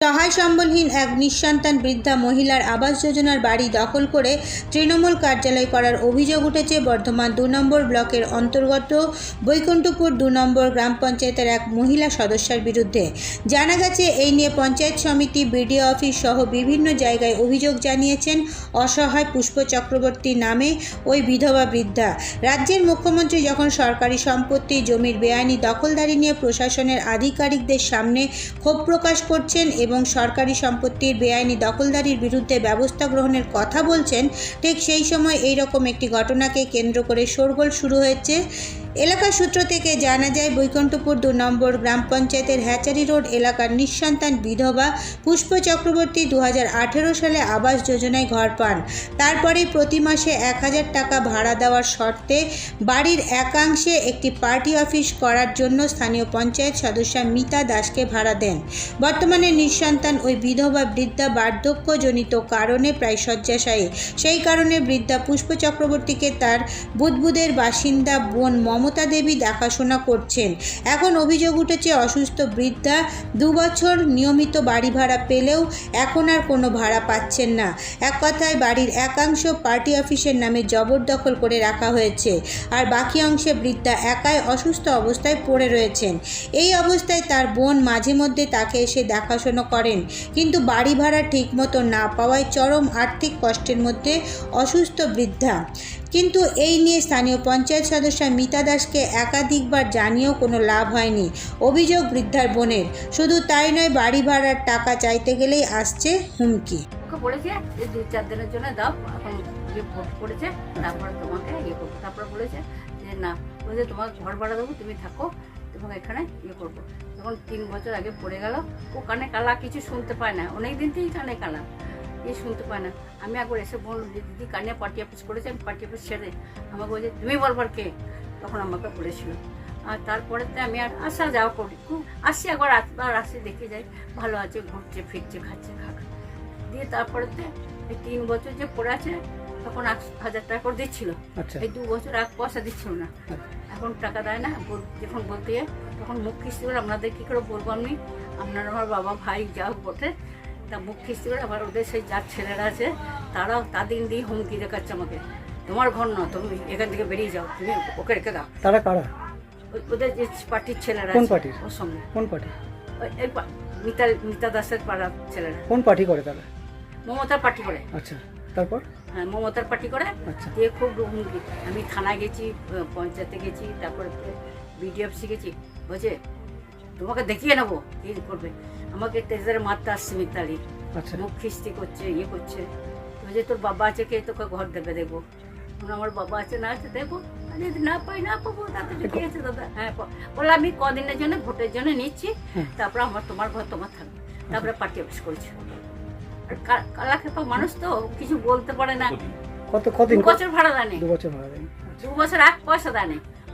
সহায় সম্বলহীন এক নিঃসন্তান বৃদ্ধা মহিলার আবাস যোজনার বাড়ি দখল করে তৃণমূল কার্যালয় করার অভিযোগ উঠেছে বর্ধমান দু নম্বর ব্লকের অন্তর্গত বৈকুণ্ঠপুর দু নম্বর গ্রাম পঞ্চায়েতের এক মহিলা সদস্যার বিরুদ্ধে। জানা গেছে, এই নিয়ে পঞ্চায়েত সমিতি, বিডিও অফিস সহ বিভিন্ন জায়গায় অভিযোগ জানিয়েছেন অসহায় পুষ্প চক্রবর্তী নামে ওই বিধবা বৃদ্ধা। রাজ্যের মুখ্যমন্ত্রী যখন সরকারি সম্পত্তি, জমির বেআইনি দখলদারি নিয়ে প্রশাসনের আধিকারিকদের সামনে ক্ষোভ প্রকাশ করছেন এবং সরকারি সম্পত্তির বেআইনি দখলদারির বিরুদ্ধে ব্যবস্থা গ্রহণের কথা বলছেন, ঠিক সেই সময় এই রকম একটি ঘটনাকে কেন্দ্র করে শোরগোল শুরু হয়েছে। এলাকা সূত্র থেকে জানা যায়, বৈকুণ্ঠপুর দু নম্বর গ্রাম পঞ্চায়েতের হ্যাচারি রোড এলাকার নিঃসন্তান বিধবা পুষ্প চক্রবর্তী দু হাজার আঠেরো সালে আবাস যোজনায় ঘর পান। তারপরে প্রতি মাসে এক হাজার টাকা ভাড়া দেওয়ার শর্তে বাড়ির একাংশে একটি পার্টি অফিস করার জন্য স্থানীয় পঞ্চায়েত সদস্যা মিতা দাসকে ভাড়া দেন। বর্তমানে নিঃসন্তান ওই বিধবা বৃদ্ধা বার্ধক্যজনিত কারণে প্রায় শয্যাশায়ী। সেই কারণে বৃদ্ধা পুষ্প চক্রবর্তীকে তার বুদবুদের বাসিন্দা বোন মমতা দেবী দেখাশোনা করছেন। এখন অভিযোগ উঠেছে অসুস্থ বৃদ্ধা দু বছর নিয়মিত বাড়ি ভাড়া পেলেও এখন আর কোনো ভাড়া পাচ্ছেন না। এক কথায় বাড়ির একাংশ পার্টি অফিসের নামে জবরদখল করে রাখা হয়েছে আর বাকি অংশে বৃদ্ধা একাই অসুস্থ অবস্থায় পড়ে রয়েছেন। এই অবস্থায় তার বোন মাঝে মধ্যে তাকে এসে দেখাশোনা করেন, কিন্তু বাড়ি ভাড়া ঠিকমতো না পাওয়ায় চরম আর্থিক কষ্টের মধ্যে অসুস্থ বৃদ্ধা। কিন্তু এই নিয়ে স্থানীয় পঞ্চায়েত সদস্য মিতা দাসকে একাধিকবার জানিয়েও কোনো লাভ হয়নি। অভিযোগ বৃদ্ধার বোনের। শুধু তাই নয়, বাড়ি ভাড়ার টাকা চাইতে গেলেই আসছে হুমকি। বলেছে যে দু চার দিনের জন্য দাও, এখন যে ভোট করেছে, তারপরে তোমাকে ইয়ে করব। তারপরে বলেছে যে না, বলেছে তোমার ঘর ভাড়া দেবো, তুমি থাকো এবং এখানে ইয়ে করব। যখন তিন বছর আগে পড়ে গেল, ও কানে কালা কিছু শুনতে পায় না। অনেক দিন থেকেই কানে কালা এই শুনতে পায় না। আমি একবার এসে বললাম যে দিদি কানে পার্টি অফিস করেছে আমি পার্টি অফিস ছেড়ে আমাকে বলছে তুমি বলবার কে? তখন আমাকে বলেছিল। আর তারপরে তো আমি আর আসা যাওয়া করি। খুব আসি একবার রাতবার আসি দেখে যাই ভালো আছে ঘুরছে ফিরছে খাচ্ছে খাক। দিয়ে তারপরে তো এই তিন বছর যে পড়ে আছে তখন এক হাজার টাকা করে দিচ্ছিল। আচ্ছা। এই দু বছর এক পয়সা দিচ্ছিল না। এখন টাকা দেয় না যখন বলতে তখন মুখ কিস্তি করে আপনাদের কী করে বলব আমি? আপনার আমার বাবা ভাই যা বটে তা মুখ খিস্তি করে আবার ওদের সেই যার ছেলেরা আছে তারাও তাদের দিয়ে হুমকি দেখাচ্ছে আমাকে। তোমার ঘর না তুমি এখান থেকে বেরিয়ে যাও তুমি ওকে রেখে দাও। তারা কারা? ওদের যে পার্টির ছেলেরা কোন পার্টির? ওর সঙ্গে। কোন পার্টি? এই মিতা মিতা দাসের পাড়ার ছেলেরা। কোন পার্টি করে তারা? মমতার পার্টি করে। আচ্ছা তারপর? হ্যাঁ মমতার পার্টি করে। আচ্ছা। দিয়ে খুব হুমকি। আমি থানায় গেছি পঞ্চায়েতে গেছি তারপরে বিডিএফসি গেছি বলছে তোমাকে দেখিয়ে নেব কি করবে? আমাকে তেজারে মারতে আসছে মিতালি। আচ্ছা। মুখ খিস্তি করছে ইয়ে করছে। বলছে তোর বাবা আছে কে তোকে ঘর দেবে? দেখব আমার বাবা আছে না আছে দেখব যদি না পাই না পাবো তাতে ঠিক আছে দাদা। হ্যাঁ বলে আমি কদিনের জন্য ভোটের জন্য নিচ্ছি। তারপর আমার তোমার ঘর তোমার থাকবে। তারপরে পার্টি অফিস করছে। আর কালা খেপা মানুষ তো কিছু বলতে পারে না। কত কদিন? বছর ভাড়া দেয়নি দু বছর ভাড়া দেন দু বছর এক পয়সা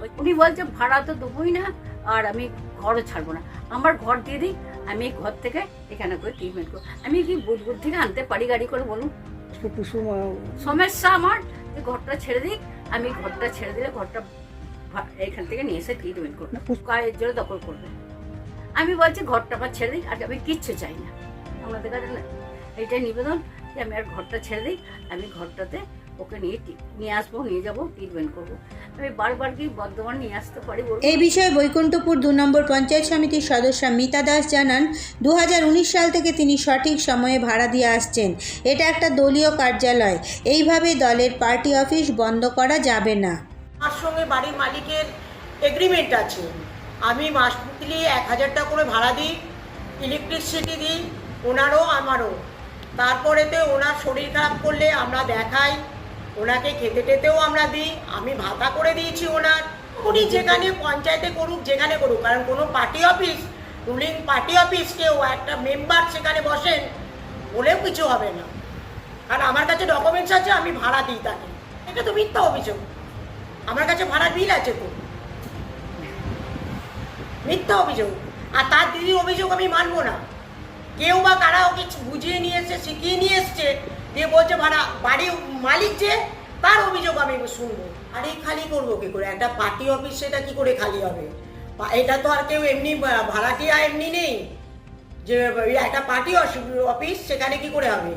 ওই উনি বলছে ভাড়া তো দেবোই না। আর আমি ঘরও ছাড়বো না। আমার ঘর দিয়ে দিই আমি এই ঘর থেকে এখানে করে ট্রিটমেন্ট করব। আমি কি বুধবুদ থেকে আনতে পারি গাড়ি করে বলুন? সমস্যা আমার যে ঘরটা ছেড়ে দিই আমি ঘরটা ছেড়ে দিলে ঘরটা এখান থেকে নিয়ে এসে ট্রিটমেন্ট করব। না, পুষ্প- গায়ের জোরে দখল করবে। আমি বলছি ঘরটা আমার ছেড়ে দিই আর আমি কিচ্ছু চাই না। আমাদের কাছে এইটাই নিবেদন যে আমি আর ঘরটা ছেড়ে দিই আমি ঘরটাতে ওকে নিয়ে নিয়ে আসব নিয়ে যাব ট্রিটমেন্ট করব। আমি বারবার কি বর্ধমান নিয়ে আসতে পারি এই বিষয়ে বৈকুণ্ঠপুর দু নম্বর পঞ্চায়েত সমিতির সদস্য মিতা দাস জানান দু হাজার উনিশ সাল থেকে তিনি সঠিক সময়ে ভাড়া দিয়ে আসছেন। এটা একটা দলীয় কার্যালয়। এইভাবে দলের পার্টি অফিস বন্ধ করা যাবে না। আমার সঙ্গে বাড়ির মালিকের এগ্রিমেন্ট আছে। আমি মাসলি এক হাজার টাকা করে ভাড়া দিই ইলেকট্রিসিটি দিই ওনারও আমারও। তারপরেতে ওনার শরীর খারাপ করলে আমরা দেখাই ওনাকে খেতে টেতেও আমরা দিই, আমি ভাতা করে দিয়েছি ওনার। উনি যেখানে পঞ্চায়েতে করুক, যেখানে করুক, কারণ কোনো party office ruling party office কেউ, একটা মেম্বার সেখানে বসেন, বলেও কিছু হবে না। কারণ আমার কাছে ডকুমেন্টস আছে, আমি ভাড়া দিই তাকে। এটা তো মিথ্যা অভিযোগ। আমার কাছে ভাড়ার বিল আছে তো। মিথ্যা অভিযোগ। আর তার দিদির অভিযোগ আমি মানবো না। কেউ বা কারা ওকে বুঝিয়ে নিয়ে এসছে, শিখিয়ে নিয়ে এসছে দিয়ে বলছে ভাড়া বাড়ির মালিক যে তার অভিযোগ আমি শুনব। আরে খালি করব কি করে? একটা পার্টি অফিস সেটা কি করে খালি হবে? এটা তো আর কেউ এমনি ভাড়াটিয়া এমনি নেই? যে একটা পার্টি অফিস সেখানে কি করে হবে?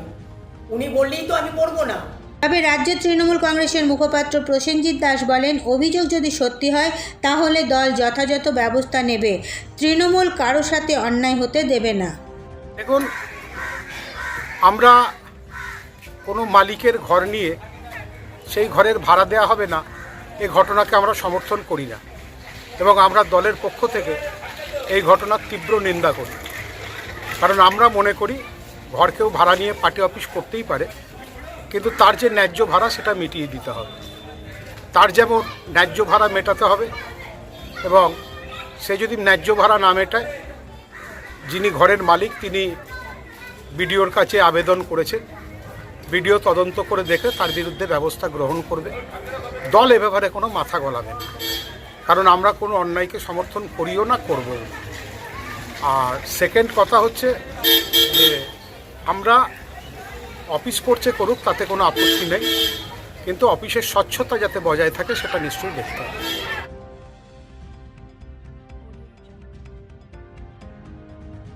উনি বললেই তো আমি করব না। তবে রাজ্য তৃণমূল কংগ্রেসের মুখপাত্র প্রসেনজিৎ দাস বলেন অভিযোগ যদি সত্যি হয় তাহলে দল যথাযথ ব্যবস্থা নেবে। তৃণমূল কারও সাথে অন্যায় হতে দেবে না। দেখুন আমরা কোনো মালিকের ঘর নিয়ে সেই ঘরের ভাড়া দেওয়া হবে না, এ ঘটনাকে আমরা সমর্থন করি না। এবং আমরা দলের পক্ষ থেকে এই ঘটনার তীব্র নিন্দা করি। কারণ আমরা মনে করি ঘর কেউ ভাড়া নিয়ে পার্টি অফিস করতেই পারে, কিন্তু তার যে ন্যায্য ভাড়া সেটা মিটিয়ে দিতে হবে। তার যেমন ন্যায্য ভাড়া মেটাতে হবে এবং সে যদি ন্যায্য ভাড়া না মেটায়, যিনি ঘরের মালিক তিনি বিডিওর কাছে আবেদন করেছেন বিডিও তদন্ত করে দেখে তার বিরুদ্ধে ব্যবস্থা গ্রহণ করবে। দল এ ব্যাপারে কোনো মাথা গলাবে না। কারণ আমরা কোনো অন্যায়কে সমর্থন করিও না করব আর সেকেন্ড কথা হচ্ছে যে আমরা অফিস করছে করুক, তাতে কোনো আপত্তি নেই। কিন্তু অফিসের স্বচ্ছতা যাতে বজায় থাকে, সেটা নিশ্চয়ই দেখতে হবে।